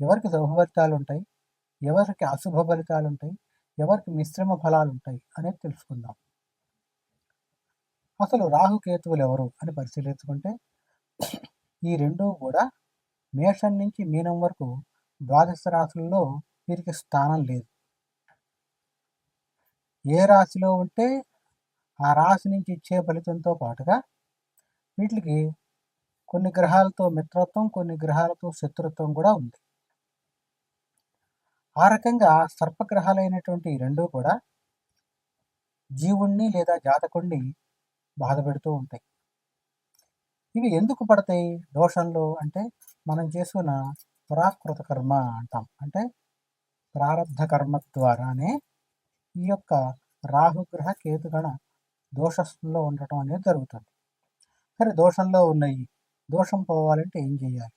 ఎవరికి శుభ ఫలితాలు ఉంటాయి ఎవరికి అశుభ ఫలితాలు ఉంటాయి ఎవరికి మిశ్రమ ఫలాలు ఉంటాయి అనేది తెలుసుకుందాం. అసలు రాహుకేతువులు ఎవరు అని పరిశీలించుకుంటే ఈ రెండు కూడా మేషం నుంచి మీనం వరకు ద్వాదశ రాశుల్లో వీరికి స్థానం లేదు. ఏ రాశిలో ఉంటే ఆ రాశి నుంచి ఇచ్చే ఫలితంతో పాటుగా వీటికి కొన్ని గ్రహాలతో మిత్రత్వం కొన్ని గ్రహాలతో శత్రుత్వం కూడా ఉంది. ఆ రకంగా సర్పగ్రహాలైనటువంటి రెండూ కూడా జీవుణ్ణి లేదా జాతకుణ్ణి బాధ పెడుతూ ఉంటాయి. ఇవి ఎందుకు పడతాయి? దోషంలో అంటే మనం చేసుకున్న పురాకృత కర్మ అంటాం. అంటే ప్రారంధ కర్మ ద్వారానే ఈ యొక్క రాహుగ్రహ కేతుగణ దోషంలో ఉండటం అనేది జరుగుతుంది. సరే దోషంలో ఉన్నాయి. దోషం పోవాలంటే ఏం చేయాలి?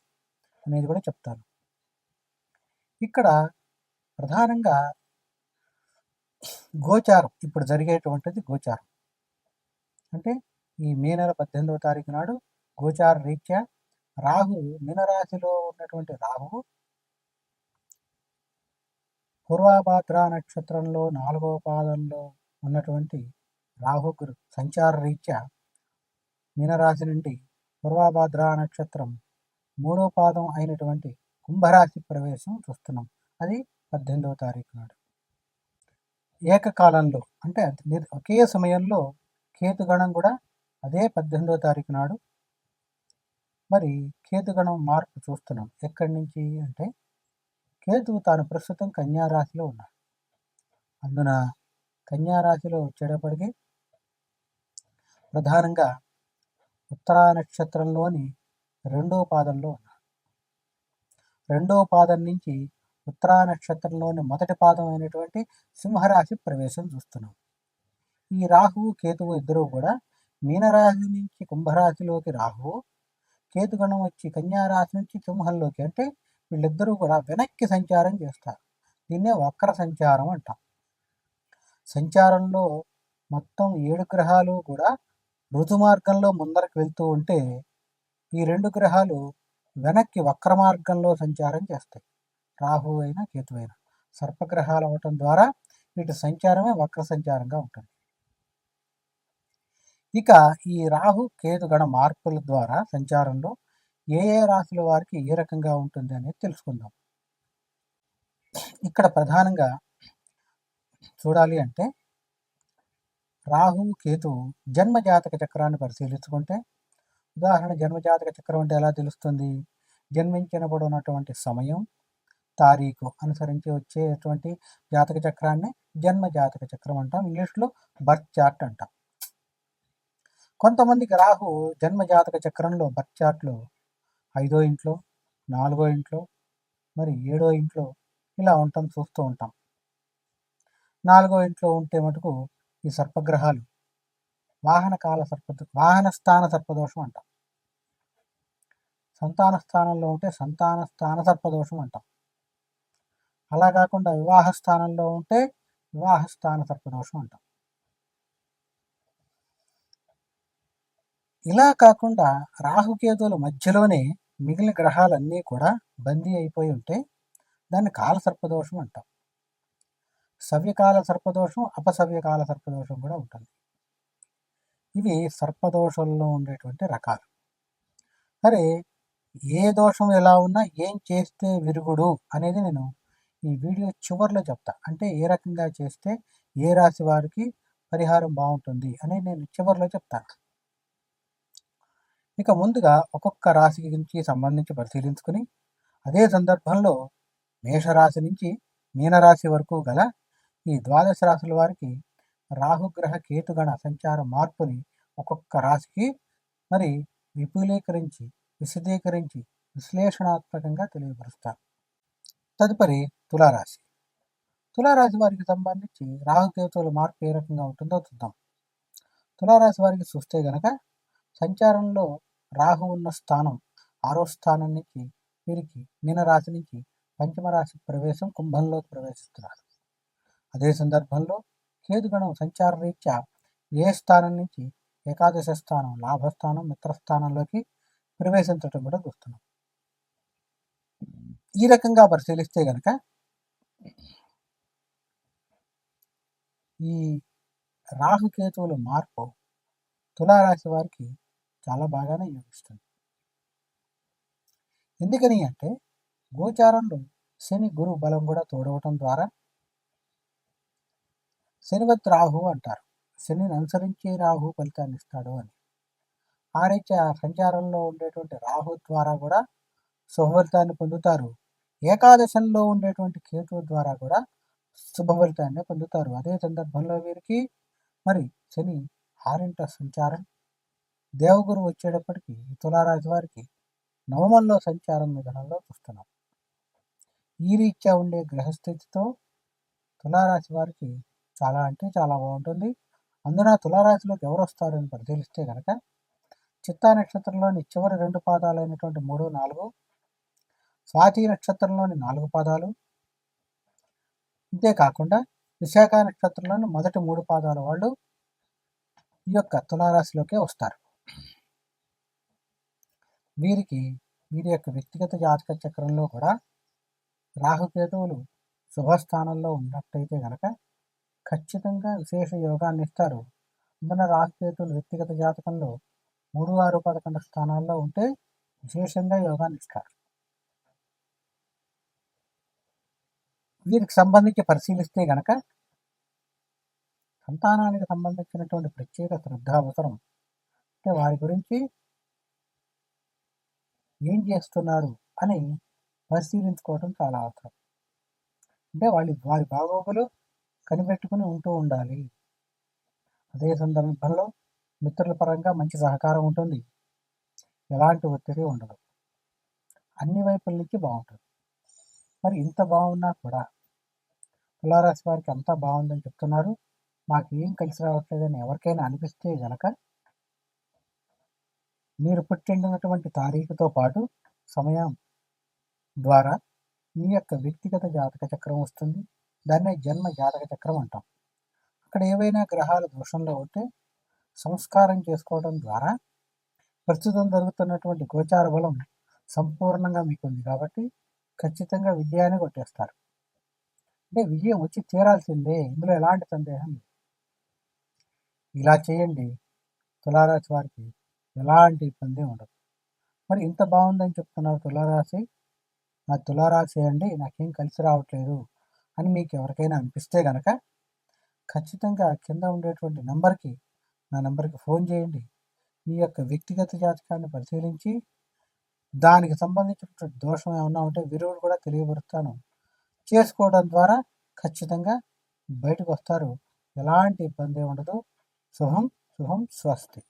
అనేది కూడా చెప్తాను. ఇక్కడ ప్రధానంగా గోచారం. ఇప్పుడు జరిగేటువంటిది గోచారం. అంటే ఈ మే నెల పద్దెనిమిదవ తారీఖు నాడు గోచార రీత్యా రాహు మీనరాశిలో ఉన్నటువంటి రాహు పూర్వాభాద్ర నక్షత్రంలో నాలుగవ పాదంలో ఉన్నటువంటి రాహు గురు సంచార రీత్యా మీనరాశి నుండి పూర్వాభాద్ర నక్షత్రం మూడో పాదం అయినటువంటి కుంభరాశి ప్రవేశం చూస్తున్నాం. అది పద్దెనిమిదవ తారీఖు నాడు. ఏకకాలంలో అంటే ఒకే సమయంలో కేతుగణం కూడా అదే పద్దెనిమిదవ తారీఖు నాడు. మరి కేతుగణం మార్పు చూస్తున్నాం. ఎక్కడి నుంచి అంటే కేతువు తాను ప్రస్తుతం కన్యారాశిలో ఉన్నాడు. అందున కన్యారాశిలో వచ్చేటప్పటికీ ప్రధానంగా ఉత్తరా నక్షత్రంలోని రెండో పాదంలో ఉన్నాడు. రెండో పాదం నుంచి ఉత్తరా నక్షత్రంలోని మొదటి పాదం అయినటువంటి సింహరాశి ప్రవేశం చూస్తున్నాం. ఈ రాహువు కేతువు ఇద్దరూ కూడా మీనరాశి నుంచి కుంభరాశిలోకి రాహువు కేతుగణం వచ్చి కన్యారాశి నుంచి సింహంలోకి అంటే వీళ్ళిద్దరూ కూడా వెనక్కి సంచారం చేస్తారు. దీన్నే వక్ర సంచారం అంటాం. సంచారంలో మొత్తం ఏడు గ్రహాలు కూడా ఋతు మార్గంలో ముందరకు వెళ్తూ ఉంటే ఈ రెండు గ్రహాలు వెనక్కి వక్ర మార్గంలో సంచారం చేస్తాయి. రాహు అయినా కేతు అయినా సర్పగ్రహాలు అవటం ద్వారా వీటి సంచారమే వక్ర సంచారంగా ఉంటుంది. ఇక ఈ రాహు కేతుగణ మార్పుల ద్వారా సంచారంలో ఏ ఏ రాశుల వారికి ఏ రకంగా ఉంటుంది అనేది తెలుసుకుందాం. ఇక్కడ ప్రధానంగా చూడాలి అంటే రాహు కేతు జన్మజాతక చక్రాన్ని పరిశీలించుకుంటే ఉదాహరణ జన్మజాతక చక్రం అంటే ఎలా తెలుస్తుంది? జన్మించినప్పుడు ఉన్నటువంటి సమయం తారీఖు అనుసరించి వచ్చేటువంటి జాతక చక్రాన్ని జన్మ జాతక చక్రం అంటాం. ఇంగ్లీష్లో బర్త్ చార్ట్ అంటాం. కొంతమందికి రాహు జన్మ జాతక చక్రంలో బర్త్ చార్ట్లో ఐదో ఇంట్లో నాలుగో ఇంట్లో మరి ఏడో ఇంట్లో ఇలా ఉంటాం చూస్తూ ఉంటాం. నాలుగో ఇంట్లో ఉంటే మటుకు ఈ సర్పగ్రహాలు వాహన కాల సర్ప వాహన స్థాన సర్పదోషం అంటాం. సంతాన స్థానంలో ఉంటే సంతాన స్థాన సర్పదోషం అంటాం. అలా కాకుండా వివాహ స్థానంలో ఉంటే వివాహ స్థాన సర్పదోషం అంటాం. ఇలా కాకుండా రాహుకేతువుల మధ్యలోనే మిగిలిన గ్రహాలన్నీ కూడా బందీ అయిపోయి ఉంటే దాన్ని కాల సర్పదోషం అంటాం. సవ్యకాల సర్పదోషం అపసవ్యకాల సర్పదోషం కూడా ఉంటుంది. ఇవి సర్పదోషంలో ఉండేటువంటి రకాలు. సరే ఏ దోషం ఎలా ఉన్నా ఏం చేస్తే విరుగుడు అనేది నేను ఈ వీడియో చివరిలో చెప్తా. అంటే ఏ రకంగా చేస్తే ఏ రాశి వారికి పరిహారం బాగుంటుంది అని నేను చివరిలో చెప్తాను ఇక ముందుగా ఒక్కొక్క రాశి గురించి సంబంధించి పరిశీలించుకుని అదే సందర్భంలో మేషరాశి నుంచి మీనరాశి వరకు గల ఈ ద్వాదశ రాశుల వారికి రాహుగ్రహ కేతుగణ సంచార మార్పుని ఒక్కొక్క రాశికి మరి విపులీకరించి విశదీకరించి విశ్లేషణాత్మకంగా తెలియపరుస్తారు తదుపరి తులారాశి. తులారాశి వారికి సంబంధించి రాహుకేతువుల మార్పు ఏ రకంగా ఉంటుందో చూద్దాం. తులారాశి వారికి చూస్తే గనక సంచారంలో రాహు ఉన్న స్థానం ఆరో స్థానం నుంచి వీరికి మీనరాశి నుంచి పంచమరాశి ప్రవేశం కుంభంలోకి ప్రవేశిస్తున్నారు. అదే సందర్భంలో కేతుగణం సంచార రీత్యా ఏ స్థానం నుంచి ఏకాదశ స్థానం లాభస్థానం మిత్రస్థానంలోకి ప్రవేశించడం కూడా చూస్తున్నాం. ఈ రకంగా పరిశీలిస్తే గనక ఈ రాహుకేతువుల మార్పు తులారాశి వారికి చాలా బాగానే యోగిస్తుంది. ఎందుకని అంటే గోచారంలో శని గురు బలం కూడా తోడవటం ద్వారా శనివత్ రాహు అంటారు. శనిని అనుసరించే రాహు ఫలితాన్ని ఇస్తాడు అని. ఆ సంచారంలో ఉండేటువంటి రాహు ద్వారా కూడా సుఫలితాన్ని పొందుతారు. ఏకాదశంలో ఉండేటువంటి కేతు ద్వారా కూడా శుభఫలితాన్ని పొందుతారు. అదే సందర్భంలో వీరికి మరి శని ఆరింట సంచారం దేవగురు వచ్చేటప్పటికి తులారాశి వారికి నవమంలో సంచారం విధానంలో చూస్తున్నాం ఈ రీత్యా ఉండే గ్రహస్థితితో తులారాశి వారికి చాలా అంటే చాలా బాగుంటుంది. అందున తులారాశిలోకి ఎవరు వస్తారని పరిశీలిస్తే కనుక చిత్తా నక్షత్రంలోని చివరి రెండు పాదాలైనటువంటి మూడు నాలుగు స్వాతి నక్షత్రంలోని నాలుగు పాదాలు. అంతేకాకుండా విశాఖ నక్షత్రంలోని మొదటి మూడు పాదాల వాళ్ళు ఈ యొక్క తులారాశిలోకే వస్తారు. వీరికి వీరి యొక్క వ్యక్తిగత జాతక చక్రంలో కూడా రాహుకేతువులు శుభస్థానంలో ఉన్నట్టయితే కనుక ఖచ్చితంగా విశేష యోగాన్ని ఇస్తారు. అందున రాహుకేతువులు వ్యక్తిగత జాతకంలో మూడు ఆరు పదకొండు స్థానాల్లో ఉంటే విశేషంగా యోగాన్ని ఇస్తారు. వీరికి సంబంధించి పరిశీలిస్తే గనక సంతానానికి సంబంధించినటువంటి ప్రత్యేక శ్రద్ధ అవసరం అంటే వారి గురించి ఏం చేస్తున్నారు అని పరిశీలించుకోవడం చాలా అవసరం. అంటే వాళ్ళు వారి బాగోగులు కనిపెట్టుకుని ఉంటూ ఉండాలి. అదే సందర్భంలో మిత్రుల పరంగా మంచి సహకారం ఉంటుంది. ఎలాంటి ఒత్తిడి ఉండదు. అన్ని వైపుల నుంచి బాగుంటుంది. మరి ఇంత బాగున్నా కూడా తులారాశి వారికి అంతా బాగుందని చెప్తున్నారు. మాకు ఏం కలిసి రావట్లేదని ఎవరికైనా అనిపిస్తే గనక మీరు పుట్టినటువంటి తారీఖుతో పాటు సమయం ద్వారా మీ యొక్క వ్యక్తిగత జాతక చక్రం వస్తుంది. దాన్నే జన్మ జాతక చక్రం అంటాం. అక్కడ ఏవైనా గ్రహాలు దోషంలో ఉంటే సంస్కారం చేసుకోవడం ద్వారా ప్రస్తుతం జరుగుతున్నటువంటి గోచార బలం సంపూర్ణంగా మీకుంది కాబట్టి ఖచ్చితంగా విజయాన్ని కొట్టేస్తారు. అంటే విజయం వచ్చి తీరాల్సిందే ఇందులో ఎలాంటి సందేహం ఇలా చేయండి. తులారాశి వారికి ఎలాంటి ఇబ్బంది ఉండదు. మరి ఇంత బాగుందని చెప్తున్నారు తులారాశి. నా తులారాశి అండి నాకేం కలిసి రావట్లేదు అని మీకు ఎవరికైనా అనిపిస్తే కనుక ఖచ్చితంగా కింద ఉండేటువంటి నెంబర్కి నా నెంబర్కి ఫోన్ చేయండి. మీ యొక్క వ్యక్తిగత జాతకాన్ని పరిశీలించి దానికి సంబంధించినటువంటి దోషం ఏమన్నా ఉంటే విలువలు కూడా తెలియపరుస్తాను. చేసుకోవడం ద్వారా ఖచ్చితంగా బయటకు వస్తారు. ఎలాంటి ఇబ్బంది ఉండదు. శుభం శుభం స్వస్తి.